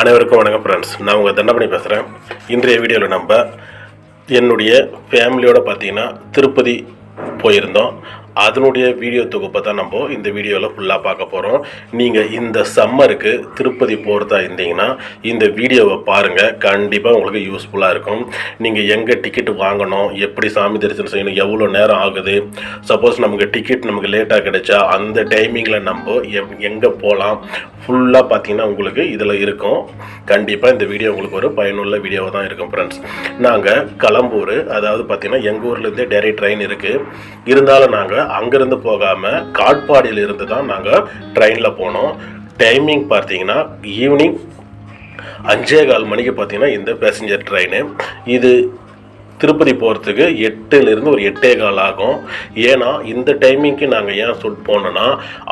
அனைவருக்கும் வணக்கம் ஃப்ரெண்ட்ஸ் நான் உங்கள் தண்டபணி பேசுகிறேன். இன்றைய வீடியோவில் நம்ம என்னுடைய ஃபேமிலியோடு பார்த்தீங்கன்னா திருப்பதி போயிருந்தோம். அதனுடைய வீடியோ தொகுப்பை தான் நம்ம இந்த வீடியோவில் ஃபுல்லாக பார்க்க போகிறோம் நீங்கள் இந்த சம்மருக்கு திருப்பதி போகிறதா இருந்தீங்கன்னா இந்த வீடியோவை பாருங்கள் கண்டிப்பாக உங்களுக்கு யூஸ்ஃபுல்லாக இருக்கும். நீங்கள் எங்கே டிக்கெட் வாங்கணும் எப்படி சாமி தரிசனம் செய்யணும் எவ்வளோ நேரம் ஆகுது? சப்போஸ் நமக்கு டிக்கெட் நமக்கு லேட்டாக கிடைச்சா அந்த டைமிங்கில் நம்ம எங்கே போகலாம் ஃபுல்லாக பார்த்தீங்கன்னா உங்களுக்கு இதில் இருக்கும். கண்டிப்பாக இந்த வீடியோ உங்களுக்கு ஒரு பயனுள்ள வீடியோவாக தான் இருக்கும் ஃப்ரெண்ட்ஸ் நாங்கள் களம்பூர் அதாவது பார்த்தீங்கன்னா எங்கள் ஊர்லேருந்தே டேரக்ட் ட்ரெயின் இருக்குது இருந்தாலும் நாங்கள் அங்கேருந்து போகாமல் காட்பாடியில் இருந்து தான் நாங்கள் ட்ரெயினில் போனோம். டைமிங் பார்த்தீங்கன்னா ஈவினிங் அஞ்சே கால் மணிக்கு பார்த்தீங்கன்னா இந்த பேசஞ்சர் ட்ரெயின் இது திருப்பதி போகிறதுக்கு எட்டுலேருந்து ஒரு எட்டே கால் ஆகும். ஏன்னா இந்த டைமிங்க்கு நாங்கள் ஏன் சொல் போனோன்னா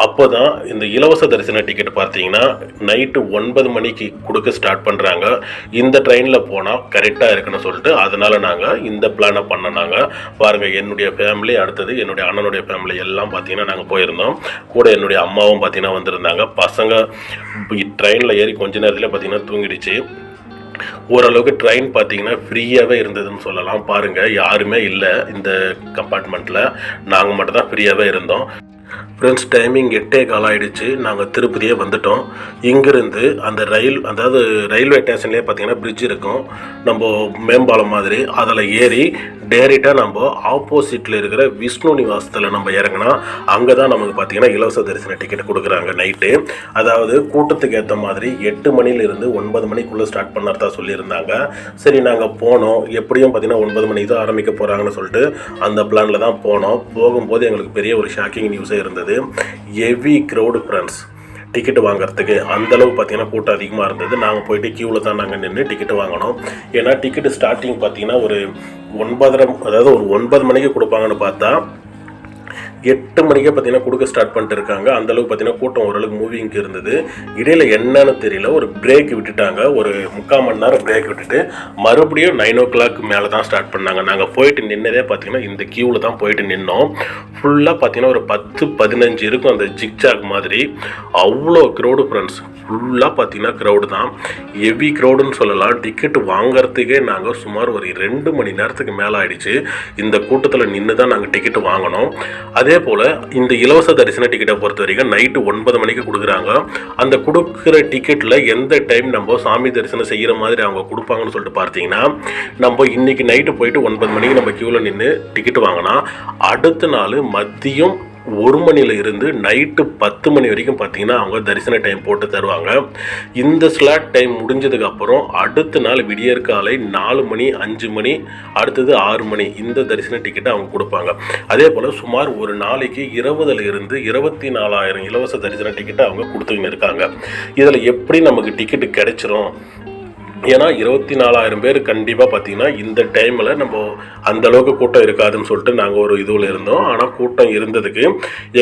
அப்போ தான் இந்த இலவச தரிசன டிக்கெட் பார்த்தீங்கன்னா நைட்டு ஒன்பது மணிக்கு கொடுக்க ஸ்டார்ட் பண்ணுறாங்க இந்த ட்ரெயினில் போனால் கரெக்டாக இருக்குன்னு சொல்லிட்டு அதனால் நாங்கள் இந்த பிளானை பண்ணனாங்க பாருங்கள் என்னுடைய ஃபேமிலி அடுத்தது என்னுடைய அண்ணனுடைய ஃபேமிலி எல்லாம் பார்த்தீங்கன்னா நாங்கள் போயிருந்தோம். கூட என்னுடைய அம்மாவும் பார்த்தீங்கன்னா வந்திருந்தாங்க. பசங்க ட்ரெயினில் ஏறி கொஞ்ச நேரத்தில் பார்த்தீங்கன்னா தூங்கிடுச்சு. ஓரளவுக்கு ட்ரெயின் பார்த்தீங்கன்னா ஃப்ரீயாகவே இருந்ததுன்னு சொல்லலாம். பாருங்கள் யாருமே இல்லை இந்த கம்பார்ட்மெண்ட்டில் நாங்கள் மட்டும் தான் ஃப்ரீயாகவே இருந்தோம். ஃப்ரெண்ட்ஸ் டைமிங் எட்டே கால் ஆகிடுச்சு நாங்கள் திருப்பதியே வந்துட்டோம். இங்கேருந்து அந்த ரயில் அதாவது ரயில்வே ஸ்டேஷன்லேயே பார்த்தீங்கன்னா பிரிட்ஜ் இருக்கும். நம்ம மேம்பாலம் மாதிரி. அதில் ஏறி டேரெக்டாக நம்ம ஆப்போசிட்டில் இருக்கிற விஷ்ணு நிவாசத்தில் நம்ம இறங்கினா அங்கே தான் நமக்கு பார்த்தீங்கன்னா இலவச தரிசன டிக்கெட் கொடுக்குறாங்க நைட்டு. அதாவது கூட்டத்துக்கு ஏற்ற மாதிரி எட்டு மணிலிருந்து ஒன்பது மணிக்குள்ளே ஸ்டார்ட் பண்ணுறதா சொல்லியிருந்தாங்க. சரி நாங்கள் போனோம். எப்படியும் பார்த்திங்கன்னா ஒன்பது மணிக்கு தான் ஆரம்பிக்க போகிறாங்கன்னு சொல்லிட்டு அந்த பிளானில் தான் போனோம். போகும்போது எங்களுக்கு பெரிய ஒரு ஷாக்கிங் நியூஸே இருந்தது. ஹெவி க்ரௌடு ஃப்ரெண்ட்ஸ் டிக்கெட் வாங்குறதுக்கு அந்த அளவு கூட்டம் அதிகமாக இருந்தது. நாங்கள் போயிட்டு க்யூவில் தான் நாங்கள் நின்று டிக்கெட் வாங்கினோம். ஏன்னா டிக்கெட் ஸ்டார்டிங் பார்த்தீங்கன்னா ஒரு ஒன்பதரை அதாவது ஒரு ஒன்பது மணிக்கு கொடுப்பாங்கன்னு பார்த்தா எட்டு மணிக்கே பார்த்தீங்கன்னா கொடுக்க ஸ்டார்ட் பண்ணிட்டு இருக்காங்க. அந்தளவுக்கு பார்த்தீங்கன்னா கூட்டம் ஓரளவுக்கு மூவிங்க்கு இருந்தது. இடையில என்னன்னு தெரியல ஒரு பிரேக் விட்டுட்டாங்க. ஒரு முக்கால் மணி நேரம் பிரேக் விட்டுட்டு மறுபடியும் நைன் ஓ கிளாக் மேலே தான் ஸ்டார்ட் பண்ணாங்க. நாங்கள் போயிட்டு நின்னதே பார்த்தீங்கன்னா இந்த கியூவில் தான் போயிட்டு நின்னோம். ஃபுல்லாக பார்த்தீங்கன்னா ஒரு பத்து பதினஞ்சு இருக்கும் அந்த ஜிக்ஜாக் மாதிரி. அவ்வளோ க்ரௌடு ஃப்ரெண்ட்ஸ் ஃபுல்லாக பார்த்தீங்கன்னா க்ரௌடு தான். ஹெவி க்ரௌடுன்னு சொல்லலாம். டிக்கெட் வாங்குறதுக்கே நாங்கள் சுமார் ஒரு ரெண்டு மணி நேரத்துக்கு மேலே ஆயிடுச்சு. இந்த கூட்டத்தில் நின்று தான் நாங்கள் டிக்கெட் வாங்கினோம். அதே அதே போல் இந்த இலவச தரிசன டிக்கெட்டை பொறுத்த வரைக்கும் நைட்டு ஒன்பது மணிக்கு கொடுக்குறாங்க. அந்த கொடுக்குற டிக்கெட்டில் எந்த டைம் நம்ம சாமி தரிசனம் செய்கிற மாதிரி அவங்க கொடுப்பாங்கன்னு சொல்லிட்டு பார்த்தீங்கன்னா நம்ம இன்னைக்கு நைட்டு போயிட்டு ஒன்பது மணிக்கு நம்ம க்யூவில் நின்று டிக்கெட் வாங்கினா அடுத்த நாள் மதியம் ஒரு மணில இருந்து நைட்டு பத்து மணி வரைக்கும் பார்த்தீங்கன்னா அவங்க தரிசன டைம் போட்டு தருவாங்க. இந்த ஸ்லாட் டைம் முடிஞ்சதுக்கப்புறம் அடுத்த நாள் விடியற்காலை நாலு மணி அஞ்சு மணி அடுத்தது ஆறு மணி இந்த தரிசன டிக்கெட்டை அவங்க கொடுப்பாங்க. அதே போல் சுமார் ஒரு நாளைக்கு இருபதுல இருந்து இருபத்தி நாலாயிரம் இலவச தரிசன டிக்கெட்டை அவங்க கொடுத்துக்கிட்டு இருக்காங்க. இதில் எப்படி நமக்கு டிக்கெட்டு கிடைச்சிரும்? ஏன்னா இருபத்தி நாலாயிரம் பேர் கண்டிப்பாக பார்த்தீங்கன்னா இந்த டைமில் நம்ம அந்த அளவுக்கு கூட்டம் இருக்காதுன்னு சொல்லிட்டு நாங்கள் ஒரு இதுவில் இருந்தோம். ஆனால் கூட்டம் இருந்ததுக்கு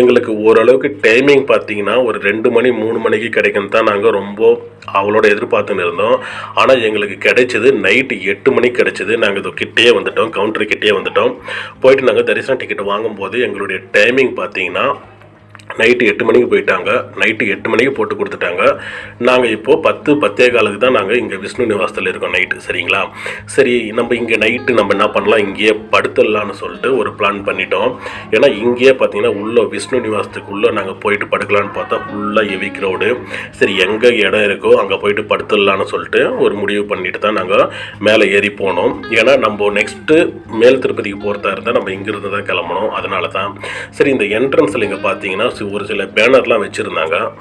எங்களுக்கு ஓரளவுக்கு டைமிங் பார்த்தீங்கன்னா ஒரு ரெண்டு மணி மூணு மணிக்கு கிடைக்கும் தான் நாங்கள் ரொம்ப அவளோட எதிர்பார்த்துன்னு இருந்தோம். ஆனால் எங்களுக்கு கிடைச்சது நைட்டு எட்டு மணிக்கு கிடைச்சது. நாங்கள் இது கிட்டேயே வந்துட்டோம் கவுண்டர் கிட்டேயே வந்துட்டோம். போயிட்டு நாங்கள் தரிசன டிக்கெட் வாங்கும்போது எங்களுடைய டைமிங் பார்த்தீங்கன்னா நைட்டு எட்டு மணிக்கு போயிட்டாங்க. நைட்டு எட்டு மணிக்கு போட்டு கொடுத்துட்டாங்க. நாங்கள் இப்போது பத்து பத்தே காலுக்கு தான் நாங்கள் இங்கே விஷ்ணு நிவாசத்தில் இருக்கோம் நைட்டு சரிங்களா? சரி நம்ம இங்கே நைட்டு நம்ம என்ன பண்ணலாம்? இங்கேயே படுத்துடலான்னு சொல்லிட்டு ஒரு பிளான் பண்ணிட்டோம். ஏன்னா இங்கேயே பார்த்தீங்கன்னா உள்ள விஷ்ணு நிவாசத்துக்குள்ளே நாங்கள் போயிட்டு படுக்கலான்னு பார்த்தா ஃபுல்லாக எவி க்ரௌடு சரி எங்கே இடம் இருக்கோ அங்கே போயிட்டு படுத்துடலான்னு சொல்லிட்டு ஒரு முடிவு பண்ணிட்டு தான் நாங்கள் மேலே ஏறி போனோம். ஏன்னா நம்ம நெக்ஸ்ட்டு மேல் திருப்பதிக்கு போகிறதா இருந்தால் நம்ம இங்கேருந்து தான் கிளம்பணும். அதனால தான் சரி இந்த என்ட்ரன்ஸில் இங்கே பார்த்தீங்கன்னா ஒரு சில பேனர்லாம் வச்சுருந்தாங்க.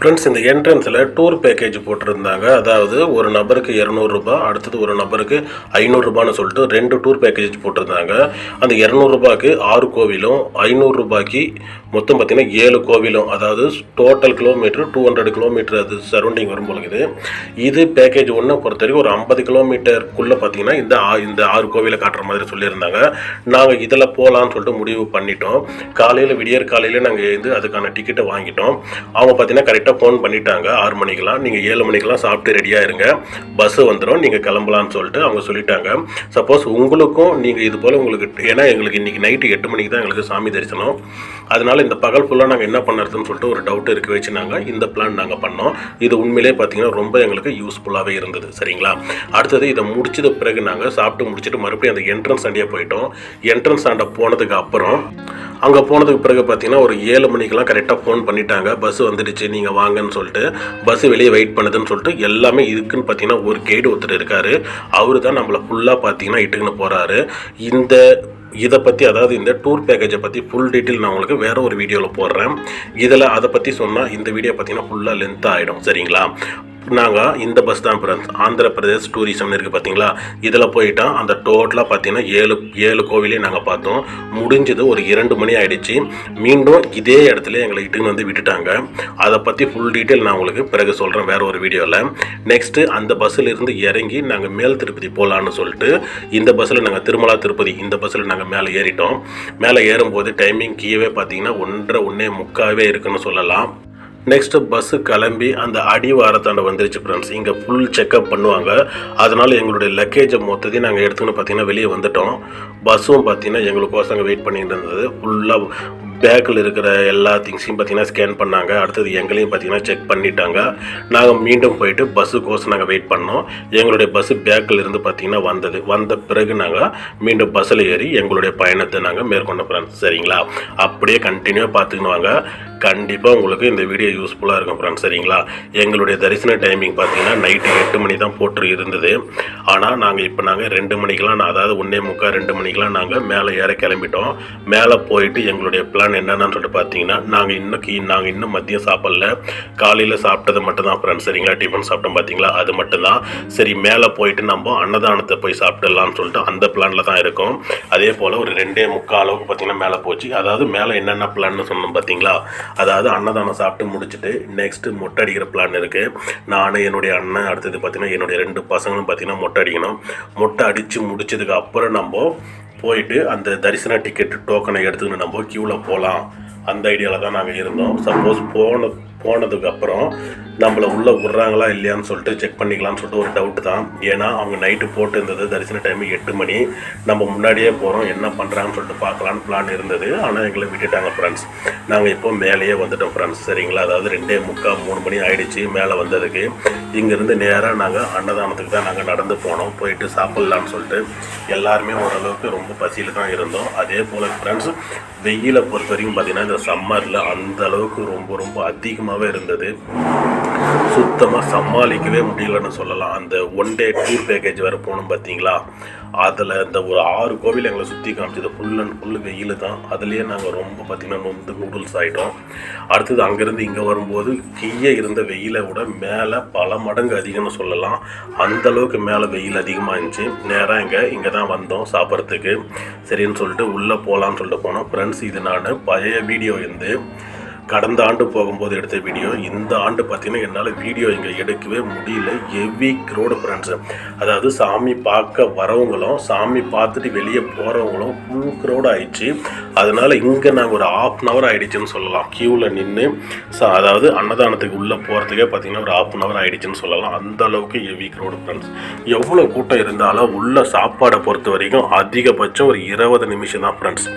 ஃப்ரெண்ட்ஸ் இந்த என்ட்ரன்ஸில் டூர் பேக்கேஜ் போட்டிருந்தாங்க. அதாவது ஒரு நபருக்கு இரநூறுபா அடுத்தது ஒரு நபருக்கு ஐநூறுரூபான்னு சொல்லிட்டு ரெண்டு டூர் பேக்கேஜ் போட்டிருந்தாங்க. அந்த இரநூறுபாய்க்கு ஆறு கோவிலும் ஐநூறுரூபாய்க்கு மொத்தம் பார்த்தீங்கன்னா ஏழு கோவிலும் அதாவது total kilometre two hundred kilometre அது சரௌண்டிங் வரும் பொழுது. இது பேக்கேஜ் ஒன்று பொறுத்த வரைக்கும் ஒரு ஐம்பது கிலோமீட்டருக்குள்ளே பார்த்தீங்கன்னா இந்த ஆ- இந்த ஆறு கோவிலை காட்டுற மாதிரி சொல்லியிருந்தாங்க. நாங்கள் இதில் போகலான்னு சொல்லிட்டு முடிவு பண்ணிட்டோம். காலையில் விடியற் காலையில் நாங்கள் எழுந்து அதுக்கான டிக்கெட்டை வாங்கிட்டோம். அவங்க பார்த்தீங்கன்னா கரெக்டாக ஃபோன் பண்ணிட்டாங்க. ஆறு மணிக்கெலாம் நீங்கள் ஏழு மணிக்கெலாம் சாப்பிட்டு ரெடியாக இருங்க. பஸ்ஸு வந்துடும் நீங்கள் கிளம்பலாம்னு சொல்லிட்டு அவங்க சொல்லிட்டாங்க. சப்போஸ் உங்களுக்கும் நீங்கள் இது போல் உங்களுக்கு ஏன்னா எங்களுக்கு இன்றைக்கி நைட்டு எட்டு மணிக்கு தான் எங்களுக்கு சாமி தரிசனம். அதனால் இந்த பகல் ஃபுல்லாக நாங்கள் என்ன பண்ணுறதுன்னு சொல்லிட்டு ஒரு டவுட் இருக்க வச்சு நாங்கள் இந்த பிளான் நாங்கள் பண்ணோம். இது உண்மையிலே பார்த்தீங்கன்னா ரொம்ப எங்களுக்கு யூஸ்ஃபுல்லாகவே இருந்தது. சரிங்களா? அடுத்தது இதை முடிச்சது பிறகு நாங்கள் சாப்பிட்டு முடிச்சுட்டு மறுபடியும் அந்த என்ட்ரன்ஸ் ஆண்டியே போயிட்டோம். என்ட்ரன்ஸ் ஆண்ட போனதுக்கு அப்புறம் அங்கே போனதுக்கு பிறகு பார்த்தீங்கன்னா ஒரு ஏழு மணிக்கெல்லாம் கரெக்டாக ஃபோன் பண்ணிட்டாங்க. பஸ் வந்துடுச்சு நீங்கள் வாங்கன்னு சொல்லிட்டு. பஸ் வெளியே வெயிட் பண்ணுதுன்னு சொல்லிட்டு எல்லாமே இதுக்குன்னு பார்த்தீங்கன்னா ஒரு கைடு ஒருத்தர் இருக்கார். அவர் தான் நம்மளை ஃபுல்லாக பார்த்தீங்கன்னா இட்டுக்குன்னு போகிறாரு இந்த இதை பற்றி அதாவது இந்த டூர் பேக்கேஜை பற்றி ஃபுல் டீட்டெயில் நான் உங்களுக்கு வேறு ஒரு வீடியோவில் போடுறேன். இதில் அதை பற்றி சொன்னால் இந்த வீடியோ பார்த்தீங்கன்னா ஃபுல்லாக லென்த் ஆகிடும் சரிங்களா? நாங்கள் இந்த பஸ் தான் ஃப்ரெண்ட்ஸ் ஆந்திர பிரதேஷ் டூரிசம்னு இருக்குது பார்த்தீங்களா இதில் போயிட்டால் அந்த டோட்டலாக பார்த்தீங்கன்னா ஏழு ஏழு கோவிலே நாங்கள் பார்த்தோம். முடிஞ்சது ஒரு இரண்டு மணி ஆகிடுச்சு மீண்டும் இதே இடத்துல எங்களை இட்டுன்னு வந்து விட்டுட்டாங்க. அதை பற்றி ஃபுல் டீட்டெயில் நான் உங்களுக்கு பிறகு சொல்கிறேன் வேறு ஒரு வீடியோவில் நெக்ஸ்ட்டு அந்த பஸ்ஸில் இருந்து இறங்கி நாங்கள் மேல் திருப்பதி போகலான்னு சொல்லிட்டு இந்த பஸ்ஸில் நாங்கள் திருமலா திருப்பதி இந்த பஸ்ஸில் நாங்கள் மேலே ஏறிட்டோம். மேலே ஏறும்போது டைமிங் கீழே பார்த்தீங்கன்னா ஒன்றரை ஒன்றே முக்காவே இருக்குன்னு சொல்லலாம். நெக்ஸ்ட்டு பஸ்ஸு கிளம்பி அந்த அடிவாரத்தாண்ட வந்துருச்சு ஃப்ரெண்ட்ஸ் இங்கே ஃபுல் செக்கப் பண்ணுவாங்க. அதனால் எங்களுடைய லக்கேஜை மொத்தத்தையும் நாங்கள் எடுத்துன்னு பார்த்தீங்கன்னா வெளியே வந்துட்டோம். பஸ்ஸும் பார்த்தீங்கன்னா எங்களுக்கோசம் அங்கே வெயிட் பண்ணிட்டு இருந்தது. ஃபுல்லாக பேக்கில் இருக்கிற எல்லா திங்ஸையும் பார்த்தீங்கன்னா ஸ்கேன் பண்ணாங்க. அடுத்தது எங்களையும் பார்த்தீங்கன்னா செக் பண்ணிட்டாங்க. நாங்கள் மீண்டும் போயிட்டு பஸ்ஸுக்கோசம் நாங்கள் வெயிட் பண்ணோம். எங்களுடைய பஸ்ஸு பேக்கில் இருந்து பார்த்தீங்கன்னா வந்தது. வந்த பிறகு நாங்கள் மீண்டும் பஸ்ஸில் ஏறி எங்களுடைய பயணத்தை நாங்கள் மேற்கொண்ட ஃப்ரெண்ட்ஸ் சரிங்களா? அப்படியே கண்டினியூவாக பார்த்துக்கின்னு வாங்க. கண்டிப்பாக உங்களுக்கு இந்த வீடியோ யூஸ்ஃபுல்லாக இருக்கும் ஃப்ரெண்ட்ஸ் சரிங்களா? எங்களுடைய தரிசன டைமிங் பார்த்தீங்கன்னா நைட்டு எட்டு மணி தான் போட்டு இருந்தது. ஆனால் நாங்கள் இப்போ நாங்கள் ரெண்டு மணிக்கெலாம் நான் அதாவது ஒன்றே முக்கால் ரெண்டு மணிக்கெலாம் நாங்கள் மேலே ஏற கிளம்பிட்டோம். மேலே போயிட்டு எங்களுடைய பிளான் என்னென்னு சொல்லிட்டு பார்த்தீங்கன்னா நாங்கள் இன்னைக்கு நாங்கள் இன்னும் மதியம் சாப்பிடல. காலையில் சாப்பிட்டது மட்டும்தான் ஃப்ரெண்ட்ஸ் சரிங்களா? டிஃபன் சாப்பிட்டோம் பார்த்தீங்களா அது மட்டும்தான். சரி மேலே போயிட்டு நம்ம அன்னதானத்தை போய் சாப்பிடலாம்னு சொல்லிட்டு அந்த பிளானில் தான் இருக்கோம். அதே போல் ஒரு ரெண்டே முக்கால் அளவுக்கு பார்த்தீங்கன்னா மேலே போச்சு. அதாவது மேலே என்னென்ன பிளான்னு சொன்னோம் பார்த்தீங்களா அதாவது அன்னதானம் சாப்பிட்டு முடிச்சுட்டு நெக்ஸ்ட்டு மொட்டை அடிக்கிற பிளான் இருக்குது நான் என்னுடைய அண்ணன் அடுத்தது பார்த்தீங்கன்னா என்னுடைய ரெண்டு பசங்களும் பார்த்தீங்கன்னா மொட்டை அடிக்கணும். மொட்டை அடித்து முடிச்சதுக்கு அப்புறம் நம்ம போயிட்டு அந்த தரிசன டிக்கெட் டோக்கனை எடுத்துக்கிட்டு நம்ம க்யூவில் போகலாம் அந்த ஐடியாவில் தான் நாங்கள் இருந்தோம். சப்போஸ் போன போனதுக்கப்புறம் நம்மளை உள்ளே விட்றாங்களா இல்லையான்னு சொல்லிட்டு செக் பண்ணிக்கலாம்னு சொல்லிட்டு ஒரு டவுட் தான். ஏன்னா அவங்க நைட்டு போட்டு இருந்தது தரிசன டைம் எட்டு மணி. நம்ம முன்னாடியே போகிறோம் என்ன பண்ணுறாங்கன்னு சொல்லிட்டு பார்க்கலான்னு பிளான் இருந்தது. ஆனால் எங்களை விட்டுட்டாங்க ஃப்ரெண்ட்ஸ் நாங்கள் இப்போ மேலேயே வந்துட்டோம் ஃப்ரெண்ட்ஸ் சரிங்களா? அதாவது ரெண்டே முக்கால் மூணு மணி ஆயிடுச்சு மேலே வந்ததுக்கு. இங்கேருந்து நேராக நாங்கள் அன்னதானத்துக்கு தான் நாங்கள் நடந்து போனோம். போயிட்டு சாப்பிட்லான்னு சொல்லிட்டு எல்லாருமே ஓரளவுக்கு ரொம்ப பசியில் தான் இருந்தோம். அதே போல் ஃப்ரெண்ட்ஸ் வெயிலை பொறுத்த வரைக்கும் பார்த்திங்கன்னா இந்த சம்மரில் அந்த அளவுக்கு ரொம்ப ரொம்ப அதிகமாகவே இருந்தது. சுத்தமாக சமாளிக்கவே முடியலன்னு சொல்லலாம். அந்த ஒன் டே டூர் பேக்கேஜ் வேறு போகணும் பார்த்தீங்களா அதில் இந்த ஒரு ஆறு கோவில் எங்களை சுற்றி காமிச்சது. ஃபுல் அண்ட் ஃபுல் வெயில் தான். அதுலேயே நாங்கள் ரொம்ப பார்த்திங்கன்னா நொந்து நூடுல்ஸ் ஆகிட்டோம் அடுத்தது அங்கேருந்து இங்கே வரும்போது கீழே இருந்த வெயிலை விட மேலே பல மடங்கு அதிகம்னு சொல்லலாம். அந்த அளவுக்கு மேலே வெயில் அதிகமாக இருந்துச்சு. நேராக இங்கே இங்கே தான் வந்தோம் சாப்பிட்றதுக்கு. சரின்னு சொல்லிட்டு உள்ளே போகலான்னு சொல்லிட்டு போனோம். ஃப்ரெண்ட்ஸ் இது நான் பழைய வீடியோ இருந்து கடந்த ஆண்டு போகும்போது எடுத்த வீடியோ இந்த ஆண்டு பார்த்தீங்கன்னா என்னால் வீடியோ இங்கே எடுக்கவே முடியல. ஹெவி க்ரௌடு ஃப்ரெண்ட்ஸு அதாவது சாமி பார்க்க வரவங்களும் சாமி பார்த்துட்டு வெளியே போகிறவங்களும் ஃபுல் க்ரௌட் ஆயிடுச்சு. அதனால் இங்கே நாங்கள் ஒரு ஆஃப் அன் ஹவர் ஆகிடுச்சின்னு சொல்லலாம். க்யூவில் நின்று சா அதாவது அன்னதானத்துக்கு உள்ளே போகிறதுக்கே பார்த்தீங்கன்னா ஒரு ஆஃப் அன் ஹவர் ஆகிடுச்சின்னு சொல்லலாம். அந்த அளவுக்கு ஹெவி க்ரௌடு ஃப்ரெண்ட்ஸ் எவ்வளோ கூட்டம் இருந்தாலும் உள்ள சாப்பாடை பொறுத்த வரைக்கும் அதிகபட்சம் ஒரு இருபது நிமிஷம் தான் ஃப்ரெண்ட்ஸ்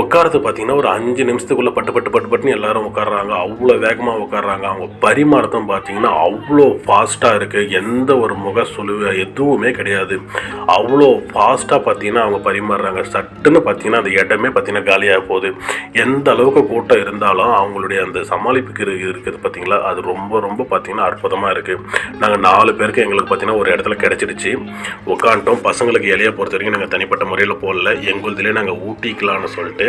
உட்காரது பார்த்தீங்கன்னா ஒரு அஞ்சு நிமிஷத்துக்குள்ளே பட்டு பட்டு பட்டு பட்டு டக்குன்னு எல்லாரும் உட்காடுறாங்க அவ்வளோ வேகமாக உட்கார்றாங்க. அவங்க பரிமாறத்தம் பார்த்தீங்கன்னா அவ்வளோ ஃபாஸ்ட்டாக இருக்குது எந்த ஒரு முக சுழுவு எதுவுமே கிடையாது. அவ்வளோ ஃபாஸ்ட்டாக பார்த்தீங்கன்னா அவங்க பரிமாறுறாங்க. சட்டுன்னு பார்த்தீங்கன்னா அந்த இடமே பார்த்தீங்கன்னா காலியாக போகுது. எந்த அளவுக்கு கூட்டம் இருந்தாலும் அவங்களுடைய அந்த சமாளிப்புக்கு இருக்கிறது இருக்குது பார்த்தீங்களா? அது ரொம்ப ரொம்ப பார்த்தீங்கன்னா அற்புதமாக இருக்குது நாங்கள் நாலு பேருக்கு எங்களுக்கு பார்த்தீங்கன்னா ஒரு இடத்துல கிடச்சிடுச்சு. உட்காந்துட்டோம். பசங்களுக்கு இலையை பொறுத்த வரைக்கும் நாங்கள் தனிப்பட்ட முறையில் போடல. எங்களுதுலேயே நாங்கள் ஊட்டிக்கலாம்னு சொல்லிட்டு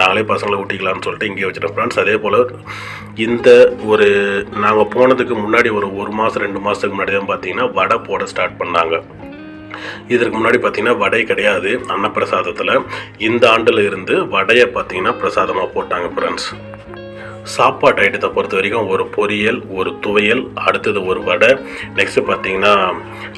நாங்களே பசங்களை ஊட்டிக்கலாம்னு சொல்லிட்டு இங்கே வச்சுட்டோம். ஃப்ரெண்ட்ஸ் அதே போல் இந்த ஒரு நாங்கள் போனதுக்கு முன்னாடி ஒரு ஒரு மாதம் ரெண்டு மாதத்துக்கு முன்னாடி தான் பார்த்தீங்கன்னா வடை போட ஸ்டார்ட் பண்ணாங்க. இதற்கு முன்னாடி பார்த்தீங்கன்னா வடை கிடையாது அன்னப்பிரசாதத்தில். இந்த ஆண்டில் இருந்து வடையை பார்த்தீங்கன்னா பிரசாதமாக போட்டாங்க ஃப்ரெண்ட்ஸ் சாப்பாட்டு ஐட்டத்தை பொறுத்த வரைக்கும் ஒரு பொரியல் ஒரு துவையல் அடுத்தது ஒரு வடை. நெக்ஸ்ட்டு பார்த்தீங்கன்னா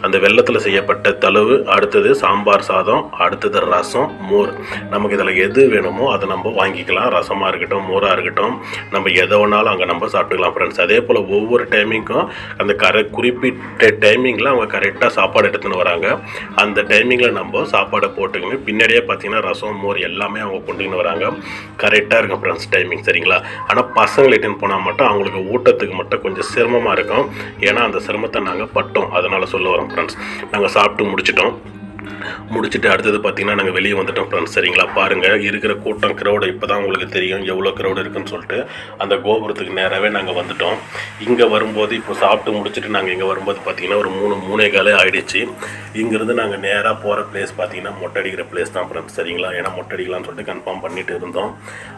அந்த வெள்ளத்தில் செய்யப்பட்ட தழுவு அடுத்தது சாம்பார் சாதம் அடுத்தது ரசம் மோர். நமக்கு இதில் எது வேணுமோ அதை நம்ம வாங்கிக்கலாம். ரசமாக இருக்கட்டும் மோராக இருக்கட்டும். நம்ம எதை வேணாலும் அங்கே நம்ம சாப்பிட்டுக்கலாம் ஃப்ரெண்ட்ஸ் அதே போல் ஒவ்வொரு டைமிங்க்கும் அந்த கரை குறிப்பிட்ட டைமிங்கில் அவங்க கரெக்டாக சாப்பாடு எடுத்துன்னு வராங்க. அந்த டைமிங்கில் நம்ம சாப்பாடை போட்டுக்கணும் பின்னாடியே பார்த்தீங்கன்னா ரசம் மோர் எல்லாமே அவங்க கொண்டுக்கின்னு வராங்க. கரெக்டாக இருக்கும் ஃப்ரெண்ட்ஸ் டைமிங் சரிங்களா? ஆனால் பசங்களை இட்டுன்னு போனால் மட்டும் அவங்களுக்கு ஊட்டத்துக்கு மட்டும் கொஞ்சம் சிரமமாக இருக்கும். ஏன்னா அந்த சிரமத்தை நாங்கள் பட்டோம். அதனால் சொல்ல வரோம் ஃப்ரெண்ட்ஸ் நாங்கள் சாப்பிட்டு முடிச்சிட்டோம். முடிச்சுட்டு அடுத்தது பார்த்தீங்கன்னா நாங்கள் வெளியே வந்துட்டோம் ஃப்ரெண்ட்ஸ் சரிங்களா? பாருங்கள் இருக்கிற கூட்டம் க்ரௌடு இப்போ தான் உங்களுக்கு தெரியும். எவ்வளோ க்ரௌடு இருக்குன்னு சொல்லிட்டு அந்த கோபுரத்துக்கு நேராகவே நாங்கள் வந்துட்டோம். இங்கே வரும்போது இப்போ சாப்பிட்டு முடிச்சுட்டு நாங்கள் இங்கே வரும்போது பார்த்தீங்கன்னா ஒரு மூணு மூணே காலே ஆகிடுச்சு இங்கேருந்து நாங்கள் நேராக போகிற பிளேஸ் பார்த்தீங்கன்னா மொட்டை அடிக்கிற பிளேஸ் தான் ஃப்ரெண்ட்ஸ் சரிங்களா? ஏன்னா மொட்டை அடிக்கலாம்னு சொல்லிட்டு கன்ஃபார்ம் பண்ணிட்டு இருந்தோம்.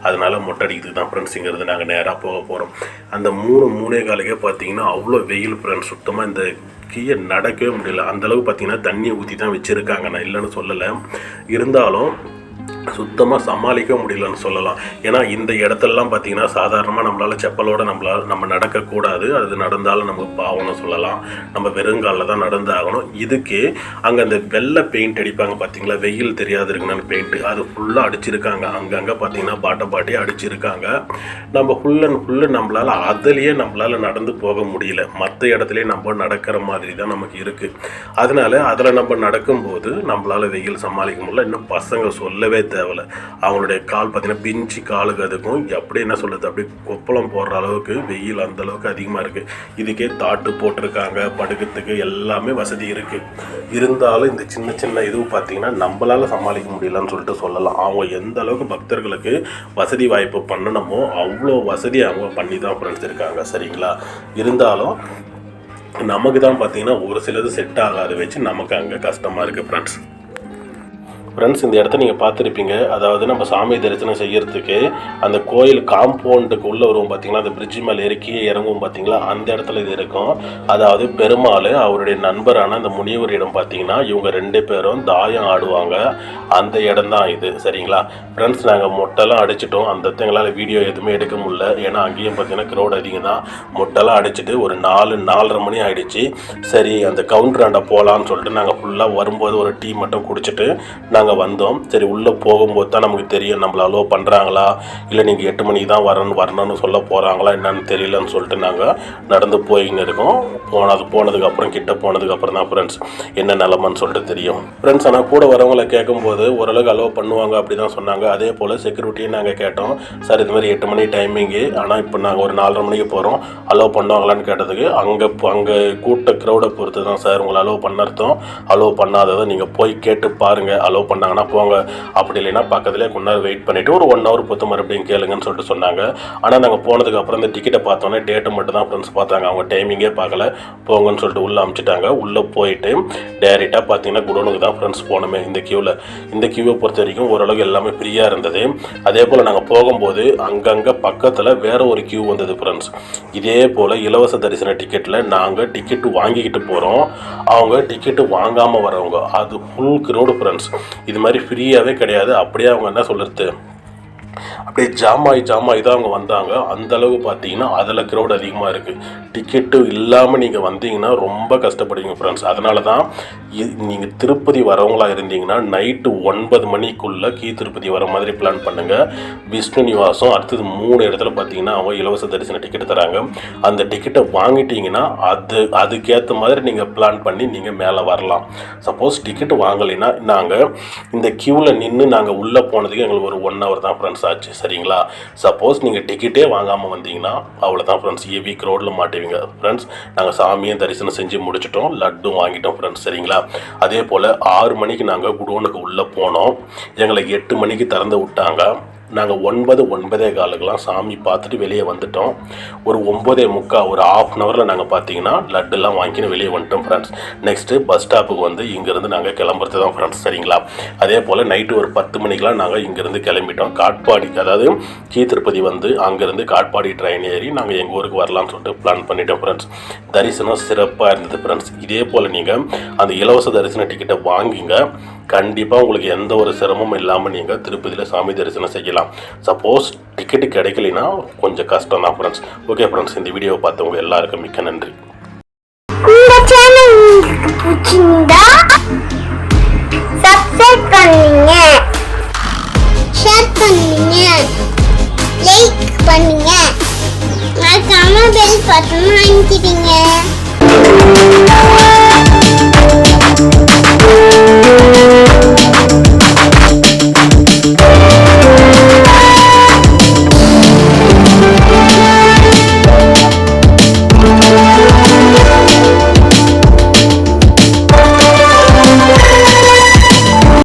அதனால் மொட்டை அடிக்கிறதுக்கு தான் ஃப்ரெண்ட்ஸ் இங்கேருந்து நாங்கள் நேராக போக போகிறோம் அந்த மூணு மூணே காலுக்கே பார்த்தீங்கன்னா அவ்வளோ வெயில் ஃப்ரெண்ட்ஸ் சுத்தமாக இந்த கீழே நடக்கவே முடியல. அந்தளவு பார்த்தீங்கன்னா தண்ணியை ஊற்றி தான் வச்சுருக்காங்க. நான் இல்லைன்னு சொல்லலை. இருந்தாலும் சுத்தமாக சமாளிக்க முடியலன்னு சொல்லலாம். ஏன்னா இந்த இடத்துலலாம் பார்த்தீங்கன்னா சாதாரணமாக நம்மளால் செப்பலோடு நம்மளால் நம்ம நடக்கக்கூடாது. அது நடந்தாலும் நம்ம பாவம்னு சொல்லலாம். நம்ம வெறுங்காலில் தான் நடந்தாகணும். இதுக்கு அங்கே அந்த வெள்ளை பெயிண்ட் அடிப்பாங்க பார்த்தீங்களா வெயில் தெரியாது இருக்குன்னு பெயிண்ட்டு அது ஃபுல்லாக அடிச்சிருக்காங்க. அங்கங்கே பார்த்தீங்கன்னா பாட்டை பாட்டி அடிச்சிருக்காங்க. நம்ம ஃபுல் அண்ட் ஃபுல்லு நம்மளால் அதுலேயே நம்மளால் நடந்து போக முடியல. மற்ற இடத்துலையே நம்ம நடக்கிற மாதிரி தான் நமக்கு இருக்குது அதனால அதில் நம்ம நடக்கும்போது நம்மளால் வெயில் சமாளிக்க முடியல. இன்னும் பசங்க சொல்லவே தேவையில்ல. அவங்களுடைய கால் பார்த்தீங்கன்னா பிஞ்சு காலுக்கு அதுக்கும் எப்படி என்ன சொல்கிறது அப்படி கொப்பளம் போடுற அளவுக்கு வெயில் அந்தளவுக்கு அதிகமாக இருக்குது இதுக்கே தாட்டு போட்டிருக்காங்க படுக்கிறதுக்கு எல்லாமே வசதி இருக்குது இருந்தாலும் இந்த சின்ன சின்ன இதுவும் பார்த்தீங்கன்னா நம்மளால் சமாளிக்க முடியலன்னு சொல்லிட்டு சொல்லலாம். அவங்க எந்த அளவுக்கு பக்தர்களுக்கு வசதி வாய்ப்பு பண்ணணுமோ அவ்வளோ வசதி அவங்க பண்ணி தான் ஃப்ரெண்ட்ஸ் இருக்காங்க சரிங்களா? இருந்தாலும் நமக்கு தான் பார்த்தீங்கன்னா ஒரு சிலது செட் ஆகாத வச்சு நமக்கு அங்கே கஷ்டமாக இருக்குது ஃப்ரெண்ட்ஸ் ஃப்ரெண்ட்ஸ் இந்த இடத்த நீங்கள் பார்த்துருப்பீங்க. அதாவது நம்ம சாமி தரிசனம் செய்கிறதுக்கு அந்த கோயில் காம்பவுண்டுக்கு உள்ளே வருவோம் பார்த்தீங்களா அந்த பிரிட்ஜ் மேலே இறக்கி இறங்குவோம் பார்த்தீங்களா அந்த இடத்துல இது இருக்கும். அதாவது பெருமாள் அவருடைய நண்பரான அந்த முனிவரிடம் பார்த்தீங்கன்னா இவங்க ரெண்டு பேரும் தாயம் ஆடுவாங்க. அந்த இடம் தான் இது. சரிங்களா? ஃப்ரெண்ட்ஸ் நாங்கள் மொட்டைலாம் அடிச்சிட்டோம். அந்த இடத்துங்களால் வீடியோ எதுவுமே எடுக்க முடியல. ஏன்னா அங்கேயும் பார்த்தீங்கன்னா க்ரௌட் அதிகம் தான் மொட்டைலாம் அடிச்சிட்டு ஒரு நாலு நாலரை மணி ஆகிடுச்சு சரி அந்த கவுண்டராண்டை போகலான்னு சொல்லிட்டு நாங்கள் ஃபுல்லாக வரும்போது ஒரு டீ மட்டும் குடிச்சிட்டு நாங்கள் நாங்கள் வந்தோம். சரி உள்ளே போகும்போது தான் நமக்கு தெரியும் நம்மள அலோவ் பண்ணுறாங்களா இல்லை நீங்கள் எட்டு மணிக்கு தான் வரணும் வரணும்னு சொல்ல போகிறாங்களா என்னன்னு தெரியலன்னு சொல்லிட்டு நாங்கள் நடந்து போயின்னு இருக்கோம். போனது போனதுக்கப்புறம் கிட்ட போனதுக்கப்புறம் தான் ஃப்ரெண்ட்ஸ் என்ன நிலமன்னு சொல்லிட்டு தெரியும். ஃப்ரெண்ட்ஸ் ஆனால் கூட வரவங்களை கேட்கும்போது ஓரளவுக்கு அலோவ் பண்ணுவாங்க அப்படி தான் சொன்னாங்க. அதே போல் செக்யூரிட்டியும் நாங்கள் கேட்டோம். சார் இது மாதிரி எட்டு மணி டைமிங்கு ஆனால் இப்போ நாங்கள் ஒரு நாலரை மணிக்கு போகிறோம் அலோவ் பண்ணுவாங்களான்னு கேட்டதுக்கு அங்கே அங்கே கூட்ட க்ரௌடை பொறுத்து தான் சார் உங்களை அலோவ் பண்ணறதும் அலோவ் பண்ணாததை நீங்கள் போய் கேட்டு பாருங்கள் அலோவ் பண்ணாங்கன்னா போங்க. அப்படி இல்லைன்னா பக்கத்துலேயே கொஞ்ச நேரம் வெயிட் பண்ணிவிட்டு ஒரு ஒன் ஹவர் பொறுத்து மறுபடியும் கேளுங்கன்னு சொல்லிட்டு சொன்னாங்க. ஆனால் நாங்கள் போனதுக்கு அப்புறம் இந்த டிக்கெட்டை பார்த்தோன்னே டேட்டு மட்டும் தான் ஃப்ரெண்ட்ஸ் பார்த்தாங்க. அவங்க டைமிங்கே பார்க்கல. போங்கன்னு சொல்லிட்டு உள்ளே அமுச்சிட்டாங்க. உள்ளே போயிட்டு டேரெக்டாக பார்த்தீங்கன்னா குடோனுக்கு தான் ஃப்ரெண்ட்ஸ் போனோமே இந்த க்யூவில் இந்த க்யூவை பொறுத்த வரைக்கும் ஓரளவுக்கு எல்லாமே ஃப்ரீயாக இருந்தது. அதே போல் நாங்கள் போகும்போது அங்கங்கே பக்கத்தில் வேற ஒரு க்யூ வந்தது ஃப்ரெண்ட்ஸ் இதே போல் இலவச தரிசன டிக்கெட்டில் நாங்கள் டிக்கெட்டு வாங்கிக்கிட்டு போகிறோம் அவங்க டிக்கெட்டு வாங்காமல் வரவங்க. அது ஃபுல் க்ரௌடு ஃப்ரெண்ட்ஸ் இது மாதிரி ஃப்ரீயாகவே கிடையாது. அப்படியே அவங்க என்ன சொல்கிறது அப்படியே ஜாமாய் ஜாமாய் தான் அவங்க வந்தாங்க. அந்த அளவு பார்த்தீங்கன்னா அதில் க்ரௌட் அதிகமாக இருக்குது டிக்கெட்டு இல்லாமல் நீங்கள் வந்தீங்கன்னா ரொம்ப கஷ்டப்படுவீங்க ஃப்ரெண்ட்ஸ் அதனால தான் நீங்கள் திருப்பதி வரவங்களா இருந்தீங்கன்னா நைட்டு ஒன்பது மணிக்குள்ளே கீ திருப்பதி வர மாதிரி பிளான் பண்ணுங்கள் விஷ்ணு நிவாசம் அடுத்தது மூணு இடத்துல பார்த்தீங்கன்னா அவங்க இலவச தரிசன டிக்கெட் தராங்க. அந்த டிக்கெட்டை வாங்கிட்டீங்கன்னா அது அதுக்கேற்ற மாதிரி நீங்கள் பிளான் பண்ணி நீங்கள் மேலே வரலாம். சப்போஸ் டிக்கெட் வாங்கலைன்னா நாங்கள் இந்த க்யூவில் நின்று நாங்கள் உள்ளே போனதுக்கு எங்களுக்கு ஒரு ஒன் ஹவர் தான் ஃப்ரெண்ட்ஸ் ஆச்சு. சரிங்களா? சப்போஸ் நீங்கள் டிக்கெட்டே வாங்காமல் வந்தீங்கன்னா அவ்வளோதான் ஃப்ரெண்ட்ஸ் ஏவி க்ரௌடில் மாட்டுவீங்க. ஃப்ரெண்ட்ஸ் நாங்கள் சாமியும் தரிசனம் செஞ்சு முடிச்சிட்டோம். லட்டும் வாங்கிட்டோம் ஃப்ரெண்ட்ஸ் சரிங்களா? அதே போல் ஆறு மணிக்கு நாங்கள் குடோனுக்கு உள்ளே போனோம். எங்களை எட்டு மணிக்கு திறந்து விட்டாங்க. நாங்கள் ஒன்பது ஒன்பதே காலுக்கெலாம் சாமி பார்த்துட்டு வெளியே வந்துட்டோம். ஒரு ஒம்பதே முக்கால் ஒரு ஆஃப் அன் ஹவரில் நாங்கள் பார்த்தீங்கன்னா லட்டுலாம் வாங்கின்னு வெளியே வந்துட்டோம் ஃப்ரெண்ட்ஸ் நெக்ஸ்ட்டு பஸ் ஸ்டாப்புக்கு வந்து இங்கேருந்து நாங்கள் கிளம்புறது தான் ஃப்ரெண்ட்ஸ் சரிங்களா? அதே போல் நைட்டு ஒரு பத்து மணிக்கெலாம் நாங்கள் இங்கேருந்து கிளம்பிட்டோம். காட்பாடி அதாவது கீ திருப்பதி வந்து அங்கேருந்து காட்பாடி ட்ரெயின் ஏறி நாங்கள் எங்கள் ஊருக்கு வரலாம்னு சொல்லிட்டு பிளான் பண்ணிட்டோம் ஃப்ரெண்ட்ஸ் தரிசனம் சிறப்பாக இருந்தது ஃப்ரெண்ட்ஸ் இதே போல் நீங்கள் அந்த இலவச தரிசன டிக்கெட்டை வாங்கிங்க. கண்டிப்பாக உங்களுக்கு எந்த ஒரு சிரமமும் இல்லாமல் நீங்கள் திருப்பதியில் சாமி தரிசனம் செய்யலாம். சப்போஸ் டிக்கெட்டு கிடைக்கலைன்னா கொஞ்சம் கஷ்டம் தான் ஃப்ரெண்ட்ஸ் ஓகே ஃப்ரெண்ட்ஸ் இந்த வீடியோவை பார்த்தவங்க எல்லாருக்கும் மிக்க நன்றி. சப்ஸ்கிரைப் பண்ணுங்க. ஷேர் பண்ணுங்க. லைக் பண்ணுங்க. மறக்காம பெல் பட்டன் வாங்கிக்கிட்டீங்க